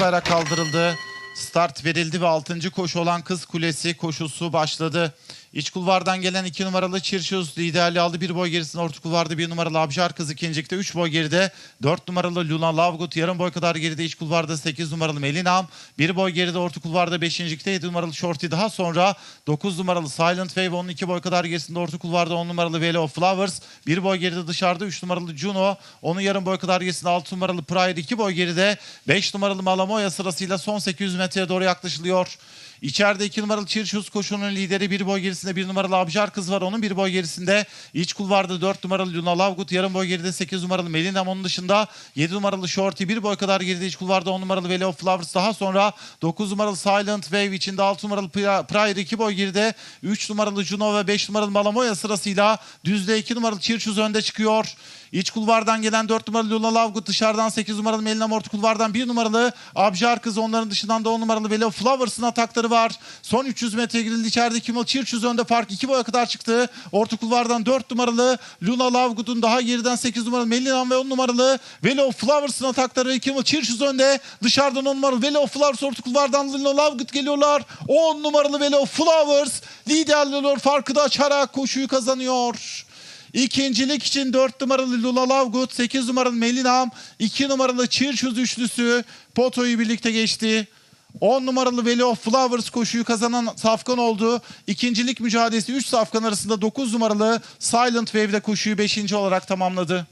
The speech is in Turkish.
kırmızı bayrak kaldırıldı. Start verildi ve 6. koşu olan Kız Kulesi koşusu başladı. İç kulvardan gelen 2 numaralı Çirşuz liderliği aldı. Bir boy gerisinde orta kulvarda 1 numaralı Abjar Kız ikincilikte 3 boy geride. 4 numaralı Luna Lavgut yarım boy kadar geride iç kulvarda 8 numaralı Melinam. 1 boy geride orta kulvarda 5. 7 numaralı Shorty daha sonra 9 numaralı Silent Wave onun 2 boy kadar gerisinde orta kulvarda 10 numaralı Velo Flowers. 1 boy geride dışarıda 3 numaralı Juno. Onun yarım boy kadar gerisinde 6 numaralı Pride 2 boy geride. 5 numaralı Malamoya sırasıyla son 800 metreye doğru yaklaşılıyor. İçeride 2 numaralı Çirşuz koşunun lideri bir boy gerisinde 1 numaralı Abjar kız var. Onun bir boy gerisinde iç kulvarda 4 numaralı Luna Lavgut yarım boy geride 8 numaralı Melinam onun dışında 7 numaralı Shorty bir boy kadar geride iç kulvarda 10 numaralı Velo Flowers daha sonra 9 numaralı Silent Wave içinde 6 numaralı Pride 2 boy geride 3 numaralı Juno ve 5 numaralı Malamoya sırasıyla düzde 2 numaralı Çirşuz önde çıkıyor. İç kulvardan gelen 4 numaralı Luna Lavgut dışarıdan 8 numaralı Melinam orta kulvardan 1 numaralı Abjar kız onların dışından da 10 numaralı Velo Flowers'ın atakları var. Son 300 metre girildi içeride Kimal Çirçüz önde fark 2 boya kadar çıktı. Orta kulvardan 4 numaralı Luna Lavgut'un daha geriden 8 numaralı Melinam ve 10 numaralı Velo Flowers'ın atakları Kimal Çirçüz önde. Dışarıdan 10 numaralı Velo Flowers orta kulvardan Luna Lavgut geliyorlar. 10 numaralı Velo Flowers liderliyor farkı da açarak koşuyu kazanıyor. İkincilik için 4 numaralı Lula Lavgut, 8 numaralı Melinam, 2 numaralı Çirçuz üçlüsü Poto'yu birlikte geçti. 10 numaralı Veli of Flowers koşuyu kazanan safkan oldu. İkincilik mücadelesi 3 safkan arasında 9 numaralı Silent Wave'de koşuyu 5. olarak tamamladı.